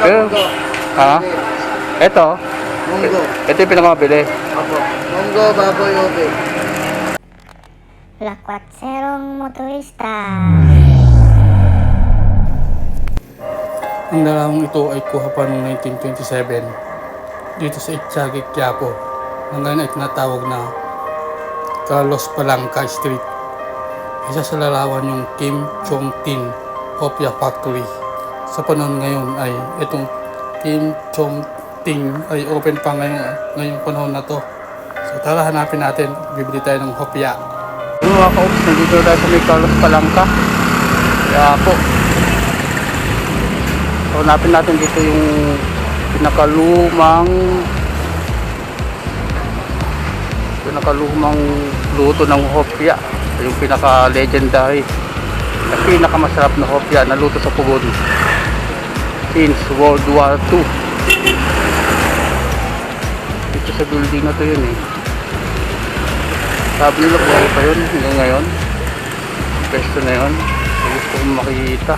Pero, ha? Ito, Munggo. ito yung pinakamabili. Opo. Munggo, baboy, ube. Lakwatserong motorista. Ang dalawang ito ay kuha pa noong 1927 dito sa Itchagi, Quiapo. Hanggang ay tinatawag na Carlos Palanca Street. Isa sa larawan yung Kim Chong Tin Opia Factory. Sa panahon ngayon ay itong Kim Chong Tin ay open pa ngayon, ngayong panahon na to. So tara hanapin natin, bibili tayo ng hopya. Yung mga kaups, nandito tayo sa may Carlos Palanca. Kaya po, So, hanapin natin dito yung pinakalumang pinakalumang luto ng hopya. Yung pinaka-legendary na pinakamasarap na hopya na luto sa Pugon since World War II. Dito sa building na to yun eh. Sabi nila buhay pa yun hanggang ngayon. Pwesto na yun. Gusto kong makikita.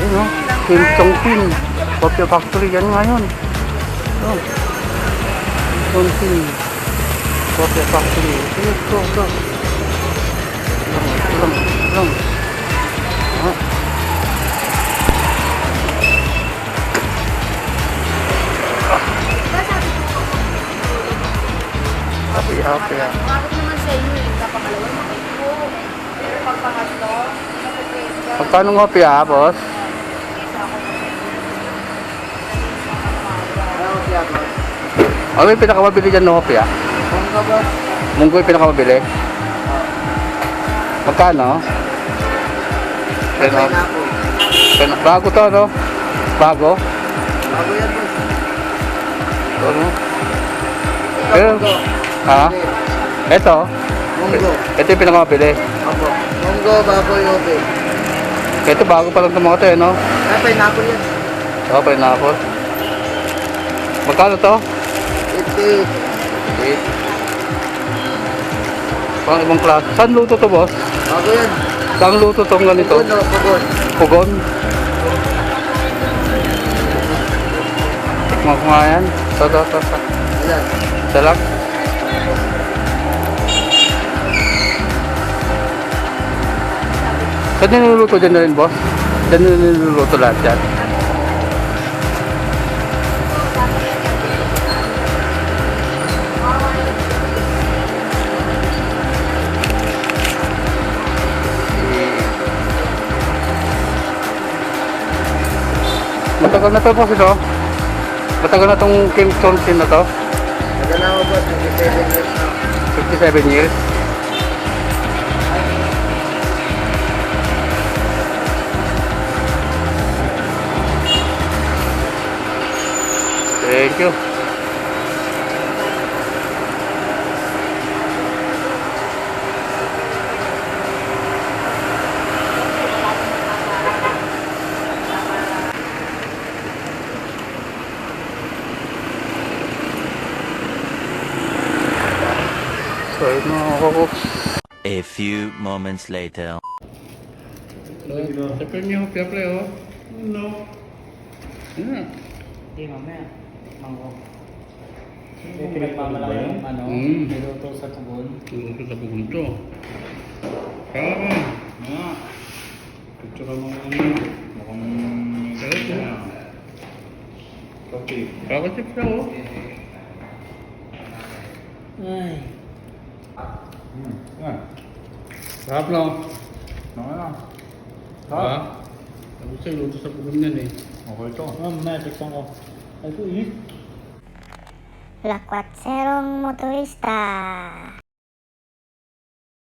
Ayun o, Kim Chong Pin. Coffee Factory, yan nga yun. Oh. Kim Chong Pin. Coffee Factory. Ayun, ito. Lang, lang, lang. Ah. Happy, happy, happy. Bakit naman sa inyo yung kapangalawa mo kayo po? Pero pag pangatlo, napipwede ka. Magkano ng hopya, boss? Ano boss? Ano yung pinakamabili dyan ng hopya? Munggo, boss. Munggo yung pinakamabili? Magkano? Pero, pero, bago to, no? Bago? Bago yan, boss. Ito, no? Ito, Pero, ha? Ito? Munggo. Ito yung pinakamabili. Opo. Munggo, baboy, ube. Ito, bago pa lang mga to, eh, no? Ay, pineapple yan. Ito, pineapple. Magkano to? 50. Wait. Pang ibang klase. Saan luto to, boss? Bago yan. Saan luto tong ganito? Pugon, o, pugon. Pugon. Ko nga yan. Ito, ito, ito. ito. Ayan. Isa lang. Saan niluluto dyan na rin, boss? Dyan na niluluto lahat yan. Matagal na to, boss, ito. Matagal na tong Kim Chong Sin na to. Tagal na ako, boss. 57 years na. 57 years. Thank you. Yun mga kakups. A few moments later. Sa premium, piyapre, oh. No. Yeah. Hindi, mamaya. Mangko. Yung pinagmamalaki yung ano, Mm. niluto sa tugon. Luto sa pugunto. Kaya ka. Nga. Picture mo ano. Mukhang... Sarap na. Okay. Kakasip siya, oh. Ay. Sarap na. Ano na? Ha? Tapos siya, luto sa pugun yan, eh. Okay to. Ah, tikpan ko. Ay, ko, eh. Lakwatserong motorista.